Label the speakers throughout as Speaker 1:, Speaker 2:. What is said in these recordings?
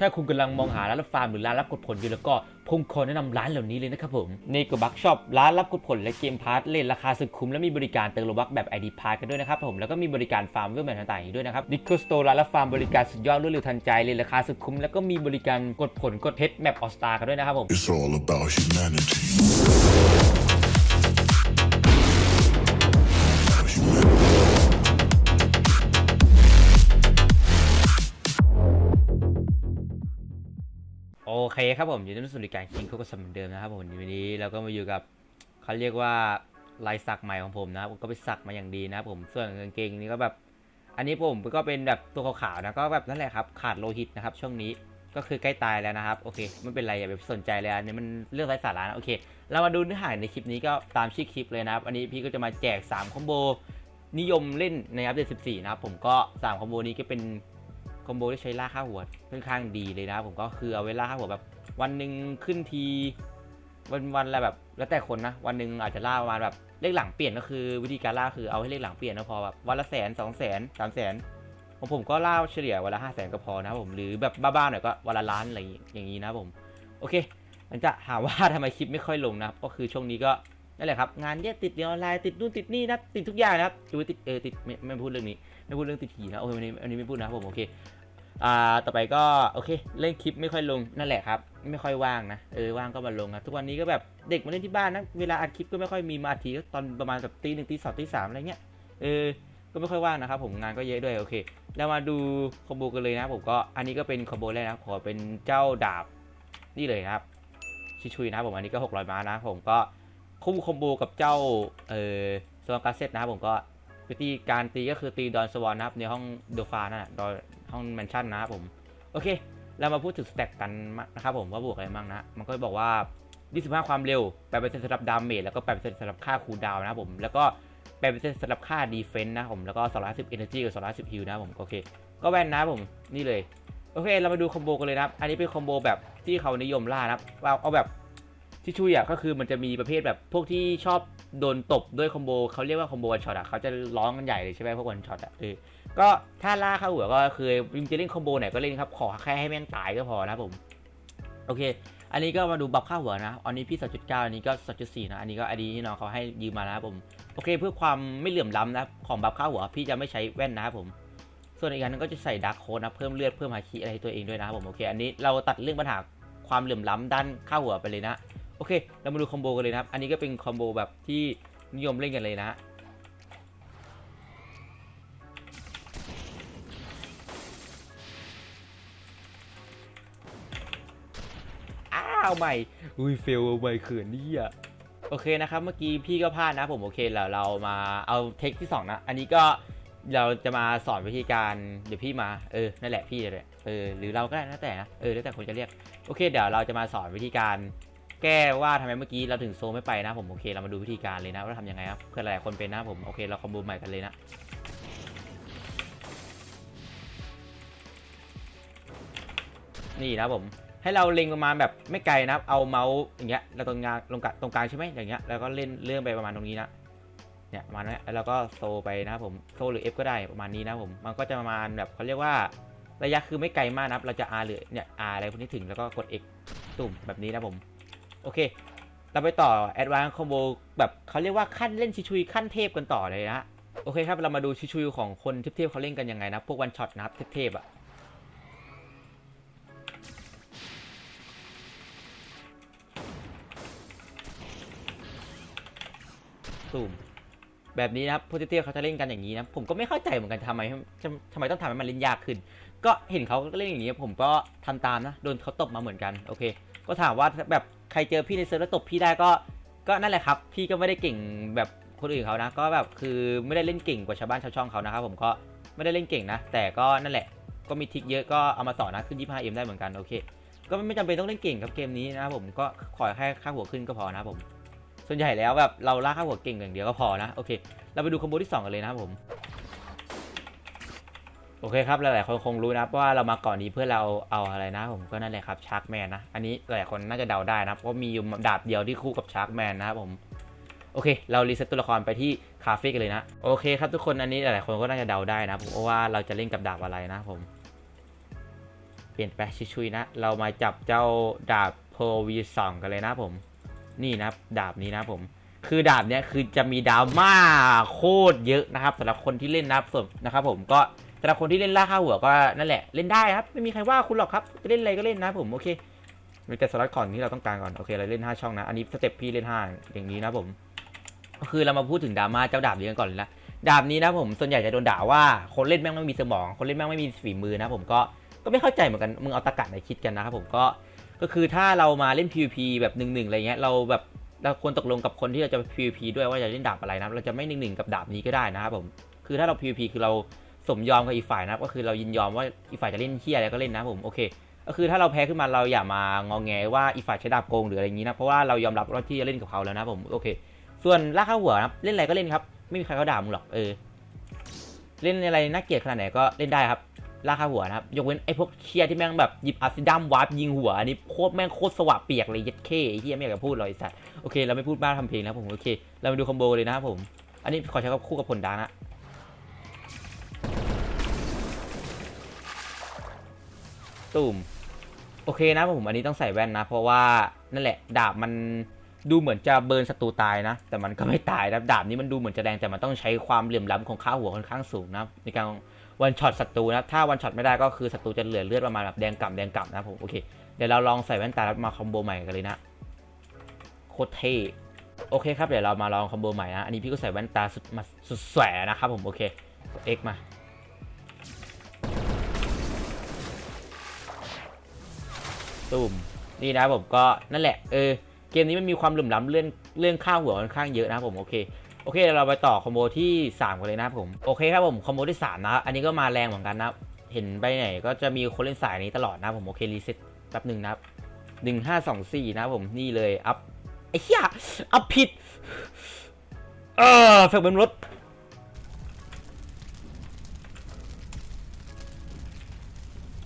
Speaker 1: ถ้าคุณกำลังมองหาร้านรับฟาร์มหรือร้านรับกดผลอยู่แล้วก็ผมขอแนะนำร้านเหล่านี้เลยนะครับผมนี่ก็บักช็อปร้านรับกดผลและเกมพาร์ทเล่นราคาสุดคุ้มและมีบริการเติมโลบักแบบ ID พาร์ทกันด้วยนะครับผมแล้วก็มีบริการฟาร์มเวลแบบต่างๆอีกด้วยนะครับดิคสโตร้านรับฟาร์มบริการสุดยอดรวดเร็วทันใจเลยราคาสุดคุ้มแล้วก็มีบริการกดผลกดเพชรแมปออสตากันด้วยนะครับผม
Speaker 2: It's all about humanity.
Speaker 1: คครับผมอยินดีต้อนรับสู่รายการคิงคุกสมเหมือนเดิมนะครับผมวันนี้เราก็มาอยู่กับเขาเรียกว่าลายสักใหม่ของผมนะครับก็ไปสักมาอย่างดีนะครับผมส่วนกางเกงนี้ก็แบบ อันนี้ผมก็เป็นแบบตัวขาวๆนะก็แบบนั่นแหละครับขาดโลหิตนะครับ ช่วงนี้ก็คือใกล้ตายแล้วนะครับโอเคไม่เป็นไรอย่าไปสนใจเลยอันนี้มันเรื่องไร้สาระนะโอเค เรามาดูเนื้อหาในคลิปนี้ก็ตามชื่อคลิปเลยนะครับ อันนี้พี่ก็จะมาแจก3คอมโบนิยมเล่นในอัปเดต14 นะครับผมก็3คอมโบนี้ก็เป็น คอมโบที่ใช้ล่าค่าหัวค่อนข้างดีเลยนะครับผมก็คือเอาไว้ล่าค่าหัวแบบวันหนึ่งขึ้นทีวันวันละแบบแล้วแต่คนนะวันหนึ่งอาจจะล่าประมาณแบบเลขหลังเปลี่ยนก็คือวิธีการล่าคือเอาให้เลขหลังเปลี่ยนก็พอแบบวันละแสนสองแสนสามแสนของผมก็ล่าเฉลี่ยวันละห้าแสนก็พอนะครับผมหรือแบบบ้าๆหน่อยก็วันละล้านอะไรอย่างนี้นะผม โอเค มันจะหาว่าทำไมคลิปไม่ค่อยลงนะครับก็คือช่วงนี้ก็ นั่นแหละครับงานเยอะติดเรียนออนไลน์ติดนู่นติดนี่นะติดทุกอย่างนะครับดูติดเออติดไม่ไม่พูดเรื่องนี้ไม่พูดเรื่องติดผีนะโอ้ยวันนี้วันนี้ไม่พูดนะครับผมโอเคอ่าต่อไปก็โอเคเล่นคลิปไม่ค่อยลงนั่นแหละครับ ไม่ค่อยว่างนะเออว่างก็มาลงครับทุกวันนี้ก็แบบเด็กมาเล่นที่บ้านนะเวลาอัดคลิปก็ไม่ค่อยมีมาอัดทีก็ตอนประมาณแบบตีหนึ่งตีสองตีสามอะไรเงี้ยเออก็ไม่ค่อยว่างนะครับผมงานก็เยอะด้วยโอเคแล้วมาดูคอมโบกันเลยนะผมก็อันนี้ก็เป็นคอมโบแรกนะขอเป็นเจ้าดาบนี่เลยนะครับชิชุยนะผมอันนี้ก็600ม้านะผมก็ คู่คอมโบกับเจ้าเออสวอนกาเซตนะครับผมก็วิธีการตีก็คือตีดอนสวอนนะครับในห้องโดฟานั่นแหละดอนห้องแมนชั่นนะครับผมโอเค เรามาพูดถึงสแต็กกันนะครับผมว่าบวกอะไรบ้างนะมันก็บอกว่า 25 ความเร็ว8%สำหรับดาเมจแล้วก็8%สำหรับค่าคูลดาวน์นะครับผมแล้วก็8%สำหรับค่าดีเฟนต์นะครับผมแล้วก็210 energy กับ210 heal นะครับผมโอเค ก็แว่นนะครับผมนี่เลยโอเค เรามาดูคอมโบกันเลยนะครับ อันนี้เป็นคอมโบแบบที่เขานิยมล่านะครับเอาเอาแบบ ที่ช่วยอะก็คือมันจะมีประเภทแบบพวกที่ชอบโดนตบด้วยคอมโบเขาเรียกว่าคอมโบวันช็อตอะเขาจะร้องกันใหญ่เลยใช่ไหมพวกวันช็อตอะเออก็ถ้าล่าเข้าหัวก็คือยิงจะเล่นคอมโบไหนก็เล่นครับขอแค่ให้แม่งตายก็พอนะผมโอเค อันนี้ก็มาดูบัฟค่าหัวนะ อันนี้พี่ 2.9 อันนี้ก็ 2.4 นะ อันนี้ก็อันนี้ที่น้องเขาให้ยืมมานะครับผม โอเค เพื่อความไม่เหลื่อมล้ำนะ ของบัฟค่าหัวพี่จะไม่ใช้แว่นนะครับผม ส่วนอีกอันนึงก็จะใส่ดาร์คโค้ดนะ เพิ่มเลือด เพิ่มฮาคิอะไรให้ตัวเองด้วยนะครับผม โอเค อันนี้เราตัดเรื่องปัญหาความเหลื่อมล้ำด้านค่าหัวไปเลยนะ โอเค เรามาดูคอมโบกันเลยนะครับ อันนี้ก็เป็นคอมโบแบบที่นิยมเล่นกันเลยนะ อ้าวใหม่ อุ้ยเฟลใหม่เขินนี่อะโอเคนะครับ เมื่อกี้พี่ก็พลาดนะผมโอเคแล้วเรามาเอาเทคที่สองนะ อันนี้ก็เราจะมาสอนวิธีการเดี๋ยวพี่มาเออนั่นแหละพี่เลยเออหรือเราก็ได้นะแต่นะเออแล้วแต่คนจะเรียกโอเค เดี๋ยวเราจะมาสอนวิธีการ แก้ว่าทำไมเมื่อกี้เราถึงโซไม่ไปนะผมโอเคเรามาดูวิธีการเลยนะว่าทำยังไงครับเพื่อหลายคนเป็นนะผมโอเคเราคอมโบใหม่กันเลยนะนี่นะผมให้เราเล็งประมาณแบบไม่ไกลนะเอาเมาส์อย่างเงี้ยแล้วตรงกลางลงกตรงกลางใช่ไหมอย่างเงี้ยแล้วก็เล่นเลื่อนไปประมาณตรงนี้นะเนี่ยประมาณนี้แล้วเราก็โซไปนะผมโซหรือ F ก็ได้ประมาณนี้นะผมมันก็จะประมาณแบบเขาเรียกว่าระยะคือไม่ไกลมากนะเราจะ R หรือเนี่ย R อะไรพวกนี้ถึงแล้วก็กด X ตุ่มแบบนี้นะผม โอเค เราไปต่อ Advanced Combo แบบเขาเรียกว่าขั้นเล่นชิชุยขั้นเทพกันต่อเลยนะโอเคครับ เรามาดูชิชุยของคนเทพๆเขาเล่นกันยังไงนะ พวกวันช็อตนะครับเทพๆอะตูมแบบนี้นะครับโพซิเทียเขาจะเล่นกันอย่างนี้นะ ผมก็ไม่เข้าใจเหมือนกันทำไมทำทำไมต้องทำให้มันเล่นยากขึ้น ก็เห็นเขาเล่นอย่างนี้ ผมก็ทำตามนะ โดนเขาตบมาเหมือนกัน โอเค ก็ถามว่าแบบ ใครเจอพี่ในเซิร์ฟแล้วตบพี่ได้ก็ ก็นั่นแหละครับ พี่ก็ไม่ได้เก่งแบบคนอื่นเขานะ ก็แบบคือไม่ได้เล่นเก่งกว่าชาวบ้านชาวช่องเขานะครับผมก็ไม่ได้เล่นเก่งนะ แต่ก็นั่นแหละ ก็มีทริกเยอะก็เอามาสอนนะขึ้น 25M ได้เหมือนกันโอเค ก็ไม่จำเป็นต้องเล่นเก่งครับเกมนี้นะครับผมก็ขอแค่ค่าหัวขึ้นก็พอนะครับผม ส่วนใหญ่แล้วแบบเราล่าค่าหัวเก่งอย่างเดียวก็พอนะโอเค เราไปดูคอมโบที่ 2 กันเลยนะครับผม โอเคครับหลายๆคนคงรู้นะว่าเรามาก่อนนี้เพื่อเราเอาอะไรนะ ผมก็นั่นแหละครับชาร์กแมนนะอันนี้หลายคนน่าจะเดาได้นะเพราะมีอยู่ดาบเดียวที่คู่กับชาร์กแมนนะครับผมโอเค เรารีเซ็ตตัวละครไปที่คาเฟ่กันเลยนะ โอเคครับทุกคนอันนี้หลายๆคนก็น่าจะเดาได้นะเพราะว่าเราจะเล่นกับดาบอะไรนะผมเคลี่ยนไปชุยๆนะ เรามาจับเจ้าดาบโพวีสองกันเลยนะผม นี่นะดาบนี้นะผม คือดาบเนี้ยคือจะมีดราม่าโคตรเยอะนะครับสำหรับคนที่เล่นนะครับส่วนนะครับผมก็ สำหรับคนที่เล่นล่าค่าหัวก็นั่นแหละเล่นได้ครับไม่มีใครว่าคุณหรอกครับจะเล่นอะไรก็เล่นนะผมโอเคมีแต่สล็อตก่อนที่เราต้องการก่อนโอเคเราเล่น 5 ช่องนะ อันนี้สเต็ปพี่เล่น 5 อย่างนี้นะผมก็คือเรามาพูดถึงดราม่าเจ้าดาบนี้กันก่อนเลยนะดาบนี้นะผมส่วนใหญ่จะโดนด่าว่าคนเล่นแม่งไม่มีสมอง คนเล่นแม่งไม่มีฝีมือนะผมก็ก็ไม่เข้าใจเหมือนกันมึงเอาตะกัดไหนคิดกันนะครับผมก็ก็คือถ้าเรามาเล่น PVP แบบหนึ่งๆอะไรเงี้ยเราแบบเราควรตกลงกับคนที่เราจะ PVP ด้วยว่าจะเล่นดาบอะไรนะเราจะไม่หนึ่งๆกับดาบนี้ก็ได้นะครับผมคือถ้าเรา PVP คือเรา สมยอมกับอีกฝ่ายนะครับก็คือเรายินยอมว่าอีกฝ่ายจะเล่นเฮียอะไรก็เล่นนะผมโอเค ก็คือถ้าเราแพ้ขึ้นมาเราอย่ามางองแงว่าอีกฝ่ายใช้ดาบโกงหรืออะไรอย่างนี้นะเพราะว่าเรายอมรับว่าที่จะเล่นกับเขาแล้วนะผมโอเค ส่วนล่าข้าหัวนะเล่นอะไรก็เล่นครับไม่มีใครเขาด่ามึงหรอกเออเล่นอะไรน่าเกลียดขนาดไหนก็เล่นได้ครับล่าข้าหัวนะครับยกเว้นไอ้พวกเชียที่แม่งแบบหยิบอาซิดัมวาร์ปยิงหัวอันนี้โคตรแม่งโคตรสว่าเปียกเลยยัดเข้ไอ้เฮียไม่อยากจะพูดเลยไอ้สัตว์โอเคเราไม่พูดบ้าทำเพลงแล้วผมโอเค เรามาดูคอมโบเลยนะครับผมอันนี้ขอใช้กับคู่กับผลดานะ ตุ่มโอเคนะผมอันนี้ต้องใส่แว่นนะ เพราะว่านั่นแหละดาบมันดูเหมือนจะเบิร์นศัตรูตายนะ แต่มันก็ไม่ตายนะดาบนี้มันดูเหมือนจะแรงแต่มันต้องใช้ความเหลื่อมล้ำของค่าหัวค่อนข้างสูงนะในการวันช็อตศัตรูนะถ้าวันช็อตไม่ได้ก็คือศัตรูจะเหลือเลือดประมาณแบบแดงกล่ำแดงกล่ำนะผมโอเคเดี๋ยวเราลองใส่แว่นตาแล้วมาคอมโบใหม่กันเลยนะโคตรเท่โอเคครับเดี๋ยวเรามาลองคอมโบใหม่นะอันนี้พี่ก็ใส่แว่นตาสุดมาสุดแสนะครับผมโอเคกด X มา ตุ่มนี่นะผมก็นั่นแหละเออเกมนี้มันมีความหลุ่มล้ำเรื่องเรื่องค่าวหัวค่อนข้างเยอะนะผมโอเคโอเคเดี๋ยวเราไปต่อคอมโบที่ 3 กันเลยนะครับผมโอเคครับผมคอมโบที่3นะอันนี้ก็มาแรงเหมือนกันนะเห็นไปไหนก็จะมีคนเล่นสายนี้ตลอดนะผมโอเครีเซ็ตแป๊บหนึ่งนะหนึ่งห้าสองสี่นะผมนี่เลยอัพไอ้เหี้ยอัพผิดเออเฟกเป็นรถ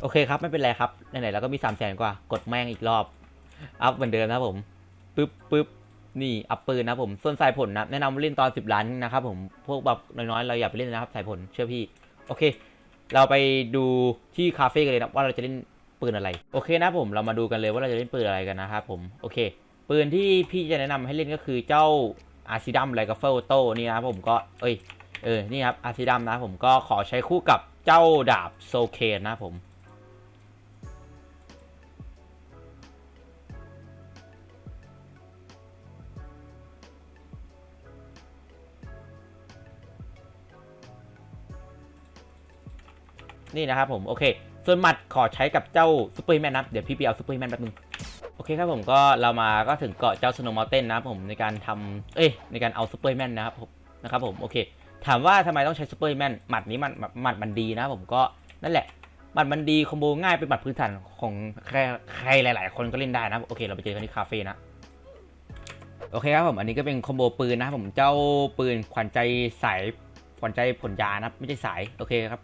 Speaker 1: โอเคครับ ไม่เป็นไรครับ ไหนๆเราก็มี3ามแสนกว่ากดแม่งอีกรอบ อัพเหมือนเดิมนะผมปึ๊บปึ๊บนี่อัพปืนนะผม ส่วนสายผลนะแนะนำเล่นตอน 10 ล้านนะครับผมพวกแบบน้อยๆ เราอย่าไปเล่นนะครับสายผลเชื่อพี่ โอเค เราไปดูที่คาเฟ่กันเลยนะว่าเราจะเล่นปืนอะไร โอเคนะผมเรามาดูกันเลยว่าเราจะเล่นปืนอะไรกันนะครับผมโอเค ปืนที่พี่จะแนะนำให้เล่นก็คือเจ้าอาซิดัมไรกับเฟลโตนี่นะครับผมก็เอ้ยเออนี่ครับอาซิดัมนะผมก็ขอใช้คู่กับเจ้าดาบโซเคนนะผม นี่นะครับผม โอเค ส่วนหมัดขอใช้กับเจ้าซูเปอร์แมนนะเดี๋ยวพี่ไปเอาซูเปอร์แมนแป๊บนึงโอเคครับผมก็เรามาก็ถึงเกาะเจ้าสโนว์มอลเทนนะครับผมในการทำเอ้ยในการเอาซูเปอร์แมนนะครับผมนะครับผมโอเค ถามว่าทำไมต้องใช้ซูเปอร์แมนหมัดนี้มันหมัดมันดีนะผมก็นั่นแหละหมัดมันดีคอมโบง่ายเป็นหมัดพื้นฐานของใครใครหลาย ๆ คนก็เล่นได้นะโอเค เราไปเจอกันที่คาเฟ่นะโอเคครับผมอันนี้ก็เป็นคอมโบปืนนะครับผมเจ้าปืนขวัญใจสายขวัญใจผลยานะไม่ใช่สายโอเคครับ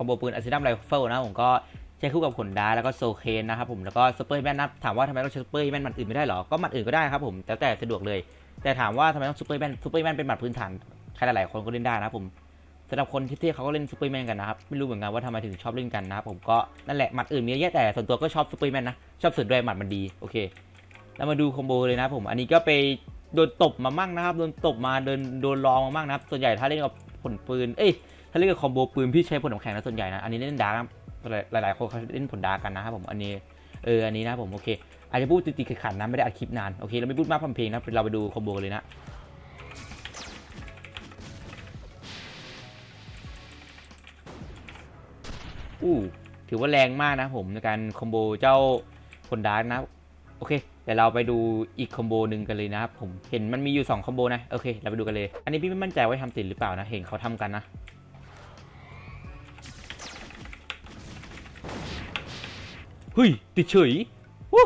Speaker 1: อมโบปืนอาซิดัมไรเฟิลนะผมก็ใช้คู่กับขนดาแล้วก็โซเคนนะครับผมแล้วก็ซูเปอร์แมนนะถามว่าทำไมต้องใช้ซูเปอร์แมนมันอื่นไม่ได้หรอก็มันอื่นก็ได้ครับผมแต่แต่สะดวกเลย แต่ถามว่าทำไมต้องซูเปอร์แมนซูเปอร์แมนเป็นหมัดพื้นฐานใครหลายๆคนก็เล่นได้นะครับผมสำหรับคนที่ที่เขาก็เล่นซูเปอร์แมนกันนะครับไม่รู้เหมือนกันว่าทำไมถึงชอบเล่นกันนะครับผมก็นั่นแหละหมัดอื่นมีเยอะแยะแต่ส่วนตัวก็ชอบซูเปอร์แมนนะชอบส่วนด้วยหมัดมันดีโอเคแล้วมาดูคอมโบเลยนะผมอันนี้ก็ไปโดนตบมามั่งนะครับโดนตบมาโดนโดนลองมามั่งนะครับส่วนใหญ่ถ้าเล่นกับผลปืนเอ้ย ถ้าเล่นกับคอมโบปืนพี่ใช้ผลน้ำแข็งนะส่วนใหญ่นะ อันนี้เล่นดาร์กหลายๆคนเขาเล่นผลดาร์กกันนะครับผมอันนี้เอออันนี้นะผมโอเคอาจจะพูดติดๆขัดๆนะไม่ได้อัดคลิปนานโอเคเราไม่พูดมากพัมเพลงนะเราไปดูคอมโบกันเลยนะอู้ถือว่าแรงมากนะผมในการคอมโบเจ้าผลดาร์กนะโอเคเดี๋ยวเราไปดูอีกคอมโบหนึ่งกันเลยนะครับผมเห็นมันมีอยู่2คอมโบนะโอเคเราไปดูกันเลย อันนี้พี่ไม่มั่นใจว่าทำติดหรือเปล่านะเห็นเขาทำกันนะ เฮ้ยติดเฉยโอ้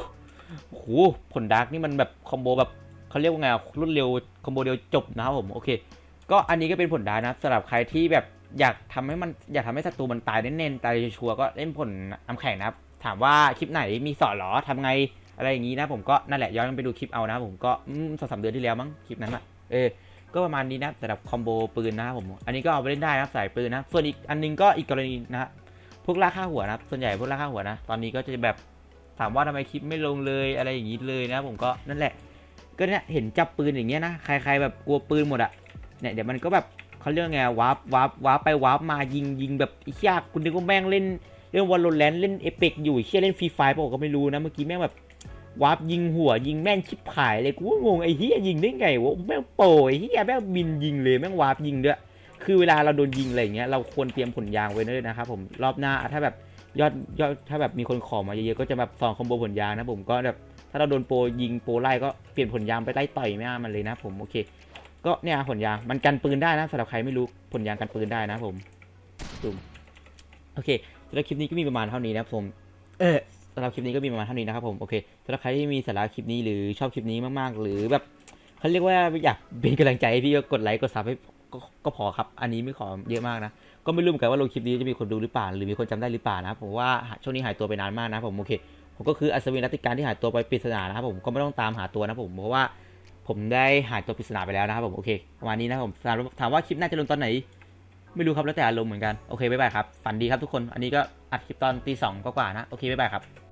Speaker 1: โหผลดาร์กนี่มันแบบคอมโบแบบเขาเรียกว่าไงอะรวดเร็วคอมโบเดียวจบนะครับผมโอเค ก็อันนี้ก็เป็นผลดาร์กนะสำหรับใครที่แบบอยากทำให้มันอยากทำให้ศัตรูมันตายเน้นๆตายชัวร์ก็เล่นผลน้ำแข็งนะครับ ถามว่าคลิปไหนมีสอนหรอทำไงอะไรอย่างนี้นะผมก็นั่นแหละย้อนไปดูคลิปเอานะผมก็สองสามเดือนที่แล้วมั้งคลิปนั้นอะเออก็ประมาณนี้นะสำหรับคอมโบปืนนะครับผม อันนี้ก็เอาไปเล่นได้นะสายปืนนะ ส่วนอีกอันนึงก็อีกกรณีนะ พวกล่าค่าหัวนะครับ ส่วนใหญ่พวกล่าค่าหัวนะ ตอนนี้ก็จะแบบถามว่าทำไมคลิปไม่ลงเลยอะไรอย่างนี้เลยนะ ผมก็นั่นแหละ ก็เนี่ยเห็นจับปืนอย่างเงี้ยนะ ใครๆแบบกลัวปืนหมดอะเนี่ยเดี๋ยวมันก็แบบเขาเรียกไงวาร์ปวาร์ปวาร์ปไปวาร์ปมายิงยิงแบบไอ้เหี้ยคุณนึกว่าแม่งเล่นเล่นวอลโลแรนเล่นเอเปกอยู่เหี้ยเล่นฟรีไฟร์บอกก็ไม่รู้นะเมื่อกี้แม่งแบบวาร์ปยิงหัวยิงแม่งชิบหายเลยกูงงไอ้เหี้ยยิงได้ไงวะแม่งโปรไอ้เหี้ยแม่งบินยิงเลยแม่งวาร์ปยิงด้วย คือเวลาเราโดนยิงอะไรอย่างเงี้ยเราควรเตรียมผลยางไว้ด้วยนะครับผมรอบหน้าถ้าแบบยอดยอดถ้าแบบมีคนขอมาเยอะๆก็จะแบบสอนคอมโบผลยางนะผมก็แบบถ้าเราโดนโปรยิงโปรไล่ก็เปลี่ยนผลยางไปไล่ต่อยไม่เอามันเลยนะผมโอเค ก็เนี่ยผลยางมันกันปืนได้นะสำหรับใครไม่รู้ผลยางกันปืนได้นะผมตุ่มโอเคสำหรับคลิปนี้ก็มีประมาณเท่านี้นะครับผมเออสำหรับคลิปนี้ก็มีประมาณเท่านี้นะครับผมโอเคสำหรับใครที่มีสาระคลิปนี้หรือชอบคลิปนี้มากๆ หรือแบบเขาเรียกว่าอยากเป็นกำลังใจให้พี่ก็กดไลค์กดซับให้ ก็ก็พอครับ อันนี้ไม่ขอเยอะมากนะ ก็ไม่รู้เหมือนกันว่าลงคลิปนี้จะมีคนดูหรือเปล่า หรือมีคนจำได้หรือเปล่านะ ผมว่าช่วงนี้หายตัวไปนานมากนะผมโอเค ผมก็คืออัศวินรัตติการที่หายตัวไปปริศนานะครับผมก็ไม่ต้องตามหาตัวนะผมเพราะว่าผมได้หายตัวปริศนาไปแล้วนะครับผมโอเคประมาณนี้นะผมถามถามว่าคลิปหน่าจะลงตอนไหน ไม่รู้ครับแล้วแต่อารมณ์เหมือนกันโอเคบ๊ายบายครับฝันดีครับทุกคนอันนี้ก็อัดคลิปตอนตีสองกว่าๆนะโอเคบ๊ายบายครับ